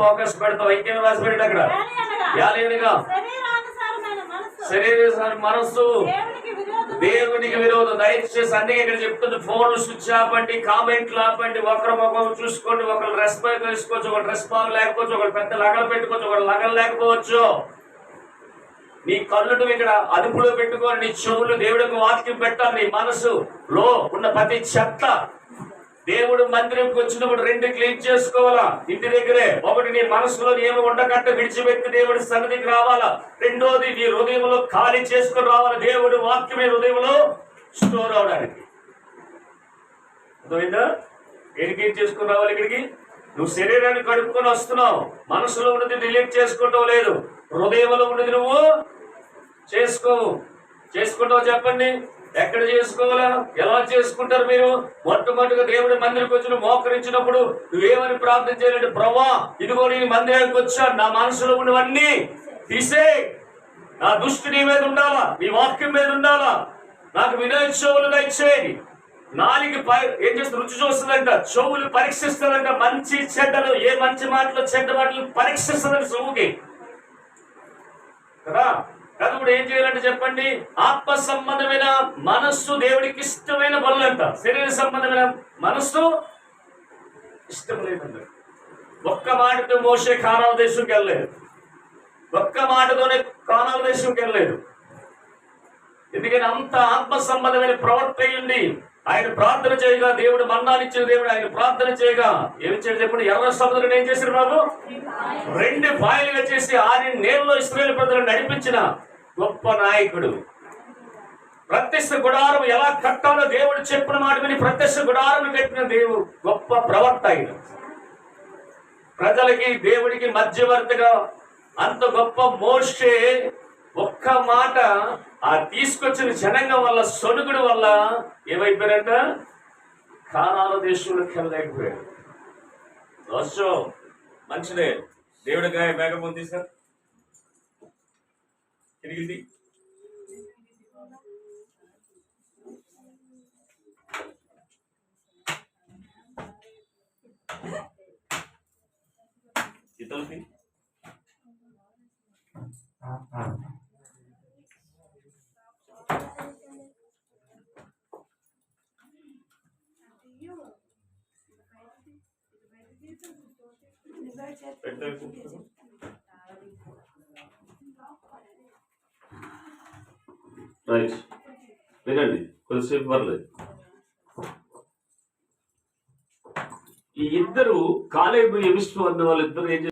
Focus పెడతావు ఇంకేం రాసి పెట్టాడు అక్కడ. యాలేనిగా శరీర మనస్సు. దేవునికి విరోధం. దయచేసి అన్ని ఇక్కడ చెప్తుంది. ఫోన్ స్విచ్ ఆపండి కామెంట్లు ఆపండి ఒకరి ముఖం చూసుకోండి ఒకరు డ్రెస్ పై వేసుకోవచ్చు ఒక డ్రెస్ బాగా లేకపోవచ్చు ఒకరు పెద్ద లగలు పెట్టుకోవచ్చు ఒకరు లగలు లేకపోవచ్చు. నీ కళ్ళును ఇక్కడ అదుపులో పెట్టుకొని నీ చెవులు దేవుడికి వాక్యం పెట్టాలి. నీ మనసు లో ఉన్న ప్రతి చెత్త దేవుడు మందిరంకి వచ్చినప్పుడు రెండు క్లీన్ చేసుకోవాలా? ఇంటి దగ్గరే. ఒకటి నీ మనసులో ఏమి ఉండకట్ట విడిచిపెట్టి దేవుడి సన్నిధికి రావాలా? రెండోది నీ హృదయంలో ఖాళీ చేసుకొని రావాలా? దేవుడు వాక్యమే హృదయంలో స్టోర్ అవడానికి. అర్థమైందా? ఏడికి చేసుకుని రావాలి ఇక్కడికి? నువ్వు శరీరాన్ని కడుక్కొని వస్తున్నావు. మనసులో ఉన్నది డిలీట్ చేసుకోవటం లేదు. హృదయంలో ఉన్నది నువ్వు చేసుకోవు చేసుకుంటావు చెప్పండి. ఎక్కడ చేసుకోవాలా? ఎలా చేసుకుంటారు మీరు? మొట్టమొదటిగా దేవుడి మందిరికి వచ్చిన మోకరించినప్పుడు నువ్వేమని ప్రార్థన చేయాలంటే ప్రభా ఇదిగో నేను మందిరానికి వచ్చా నా మనసులో ఉన్నవన్నీ తీసే. నా దృష్టి నీ మీద ఉండాలా? నీ వాక్యం మీద ఉండాలా? నాకు వినోత్సవులుగా ఇచ్చేది నాలుగు ఏం చేస్తుంది రుచి చూస్తుందంట చెవులు పరీక్షిస్తుందంట మంచి చెడ్డలు ఏ మంచి మాటలు చెడ్డ మాటలు పరీక్షిస్తుందంట చెవుకి. కదా? కదా ఏం చేయాలంటే చెప్పండి? ఆత్మ సంబంధమైన మనస్సు దేవుడికి ఇష్టమైన పనులంట. శరీర సంబంధమైన మనస్సు ఇష్టం లేదంట. ఒక్క మాటతో మోసే కానాల దేశంకి వెళ్ళలేదు. ఒక్క మాటతోనే కానాల దేశంకి వెళ్ళలేదు. ఎందుకని? అంత ఆత్మ సంబంధమైన ప్రవర్త ఆయన ప్రార్థన చేయగా దేవుడు మన్నానిచ్చిన దేవుడు ఆయన ప్రార్థన చేయగా ఏమి చేయడం చెప్పండి? ఎర్ర సముద్రం ఏం చేశారు బాబు రెండు పాయలుగా చేసి ఆరి నేలలో ఇస్రాయేల్ ప్రజలను నడిపించిన గొప్ప నాయకుడు. ప్రత్యక్ష గుడారం ఎలా కట్టాలో దేవుడు చెప్పిన మాట విని ప్రత్యక్ష గుడారం కట్టిన దేవుడు గొప్ప ప్రవర్త ఆయన. ప్రజలకి దేవుడికి మధ్యవర్తిగా అంత గొప్ప మోషే ఒక్క మాట ఆ తీసుకొచ్చిన జనంగం వల్ల సొనుగుడు వల్ల ఏమైపోయారంట కానాల దేశంలోకి కెళ్ళలేకపోయాడు దోషం మంచిదే దేవుడి గాయ మేఘం ఉంది సార్ తిరిగింది. ఇతరులకి రైట్. వినండి కొద్దిసేపు పర్లేదు ఈ ఇద్దరు కాలేబు ఎమిస్టు అన్న వాళ్ళిద్దరు ఏం